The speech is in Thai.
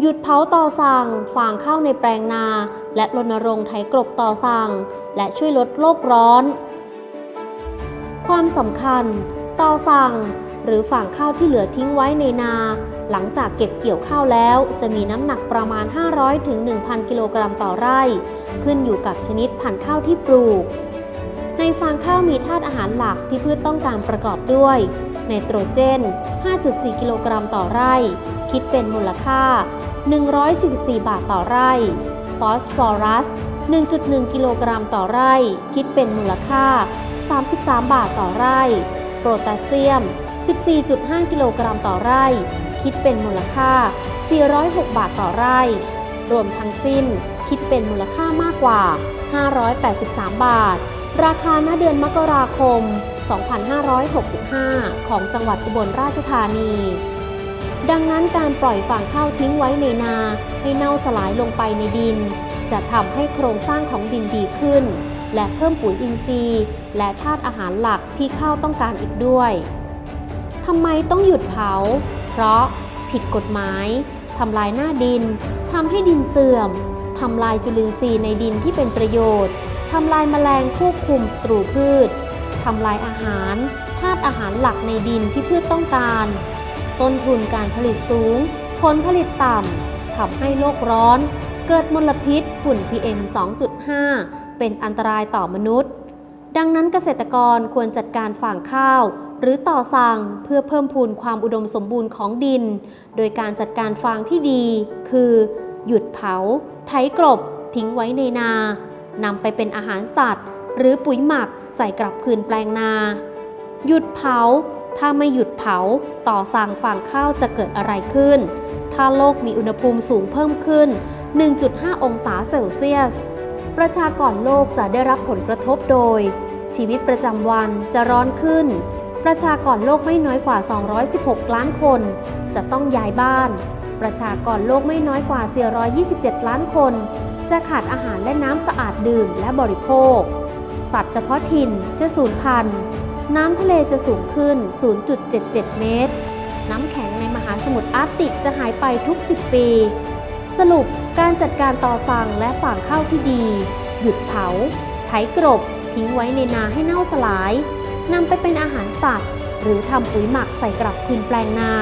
หยุดเผาต่อสั่งฟางข้าวในแปลงนา และรณรงค์ไถกลบต่อสั่งและช่วยลดโลกร้อน ความสำคัญ ต่อสั่ง หรือฝางข้าวที่เหลือทิ้งไว้ในนา หลังจากเก็บเกี่ยวข้าวแล้ว จะมีน้ำหนักประมาณ 500-1,000 กิโลกรัมต่อไร่ ขึ้นอยู่กับชนิดพันธุ์ข้าวที่ปลูก ฟางข้าวมีธาตุอาหารหลักที่พืชต้องการประกอบด้วยไนโตรเจน 5.4 กิโลกรัมต่อไร่ คิดเป็นมูลค่า 144 บาทต่อไร่ ฟอสฟอรัส 1.1 กิโลกรัมต่อไร่ คิดเป็นมูลค่า 33 บาทต่อไร่โพแทสเซียม 14.5 กิโลกรัมต่อไร่ คิดเป็นมูลค่า 406 บาทต่อไร่ รวมทั้งสิ้นคิดเป็นมูลค่ามากกว่า 583 บาท ราคาณเดือนมกราคม 2565 ของจังหวัดอุบลราชธานี ดังนั้นการปล่อยฟางข้าวทิ้งไว้ในนาให้เน่าสลายลงไปในดิน จะทำให้โครงสร้างของดินดีขึ้น และเพิ่มปุ๋ยอินทรีย์ และธาตุอาหารหลักที่ข้าวต้องการอีกด้วยทำไมต้องหยุดเผา เพราะผิดกฎหมายทำลายหน้าดินทำให้ดินเสื่อมทำลายจุลินทรีย์ในดินที่เป็นประโยชน์ ทำลายแมลงควบคุมศัตรูพืช ทำลายอาหาร ธาตุอาหารหลักในดินที่พืชต้องการ ต้นทุนการผลิตสูง ผลผลิตต่ำทำให้โลกร้อน เกิดมลพิษฝุ่น PM 2.5 เป็นอันตรายต่อมนุษย์ ดังนั้นเกษตรกรควรจัดการฝ่างข้าว หรือต่อสั่งเพื่อเพิ่มพูนความอุดมสมบูรณ์ของดิน โดยการจัดการฟางที่ดี คือ หยุดเผา ไถกรบ ทิ้งไว้ในนา นำไปเป็นอาหารสัตว์ หรือปุ๋ยหมักใส่กลับคืนแปลงนา หยุดเผา ถ้าไม่หยุดเผาต่อสั่งฟางข้าวจะเกิดอะไรขึ้น ถ้าโลกมีอุณหภูมิสูงเพิ่มขึ้น 1.5 องศาเซลเซียส ประชากรโลกจะได้รับผลกระทบโดย ชีวิตประจำวันจะร้อนขึ้น ประชากรโลกไม่น้อยกว่า 216 ล้านคน จะต้องย้ายบ้านประชากรโลกไม่น้อยกว่า 427 ล้านคน จะขาดอาหารและน้ำสะอาดดื่มและบริโภค สัตว์เฉพาะถิ่นจะสูญพันธุ์ น้ำทะเลจะสูงขึ้น 0.77 เมตร น้ำแข็งในมหาสมุทรอาร์กติกจะหายไปทุก 10 ปี สรุปการจัดการต่อสั่งและฝางข้าวที่ดี หยุดเผา ไถกรบ ทิ้งไว้ในนาให้เน่าสลายนำไปเป็นอาหารสัตว์ หรือทำปุ๋ยหมักใส่กลับคืนแปลงนา